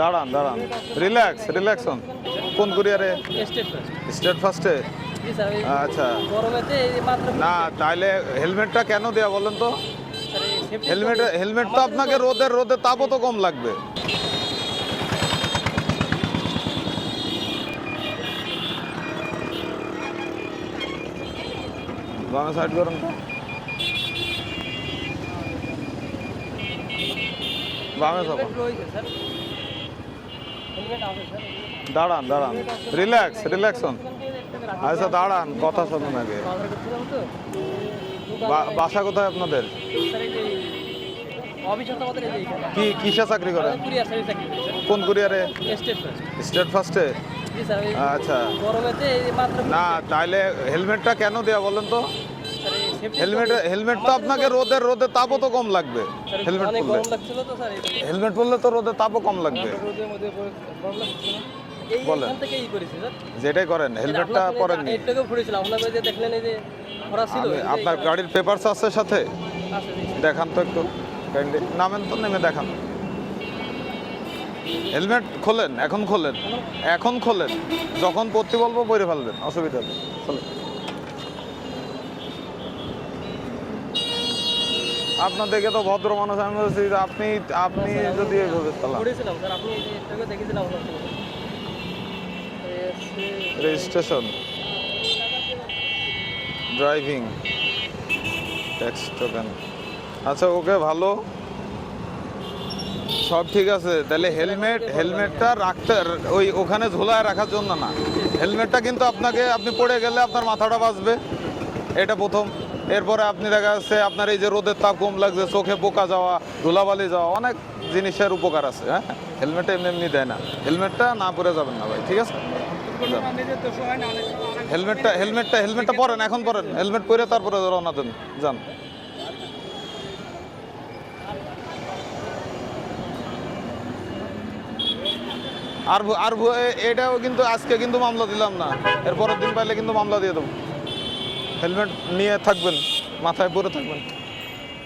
দাঁড়ান দাঁড়ান। Relax relax হন। কোন কুরিয়ারে? স্টেট ফার্স্ট আচ্ছা। না তাহলে হেলমেটটা কেন দেয়া বলেন তো? হেলমেট হেলমেট তো আপনাকে রোদের, রোদে তাপও তো কম লাগবে। বামে সাইড করুন তো। বামে সব দাঁড়ান দাঁড়ান। রিল্যাক্স রিল্যাক্স আচ্ছা দাঁড়ান, কথা শুনুন আগে। বাসা কোথায় আপনাদের? কি, কিসে চাকরি করি কোন কুরিয়ারে? স্টেট ফার্স্টে আচ্ছা। না তাহলে হেলমেটটা কেন দেয়া বলেন তো? হেলমেট হেলমেট তো আপনাকে রোদের রোদে তাপও তো কম লাগবে। হেলমেট পরলে। হেলমেট পরলে তো রোদে তাপও কম লাগবে। বলেন। যেটাই করেন হেলমেটটা যে আপনার গাড়ির পেপারস আছে সাথে। দেখান তো একটু। নামেন তো নেমে দেখান। হেলমেট খোলেন এখন খোলেন। এখন? খোলেন। যখন পড়তে বলব বইরে ফেলবেন। অসুবিধা নেই। খোলেন আপনার দেখে তো ভদ্র মানুষ আমি বলছি আপনি আপনি যদি রেজিস্ট্রেশন। ড্রাইভিং। ট্যাক্স টোকেন আচ্ছা ওকে ভালো। সব ঠিক আছে। তাহলে হেলমেট হেলমেটটা রাখতে ওই ওখানে ঝোলায় রাখার জন্য না। হেলমেটটা কিন্তু আপনাকে আপনি পড়ে গেলে আপনার মাথাটা বাঁচবে। এটা প্রথম। এরপরে আপনি দেখা যাচ্ছে আপনার এই যে রোদের তাপ কম লাগছে, চোখে পোকা যাওয়া, ধুলাবালি যাওয়া, অনেক জিনিসের উপকার আছে হ্যাঁ? হেলমেটটা এমনি এমনি দেয় না। হেলমেটটা না পরে যাবেন না ভাই, ঠিক আছে? হেলমেটটা হেলমেটটা হেলমেটটা পরেন, এখন পরেন। হেলমেট পরে তারপরে রওনা দেন, যান। আর আর এটাও কিন্তু আজকে কিন্তু মামলা দিলাম না। এর পরের দিন পাইলে কিন্তু মামলা দিয়ে দেবো। হেলমেট নিয়ে থাকবেন মাথায় পরে থাকবেন।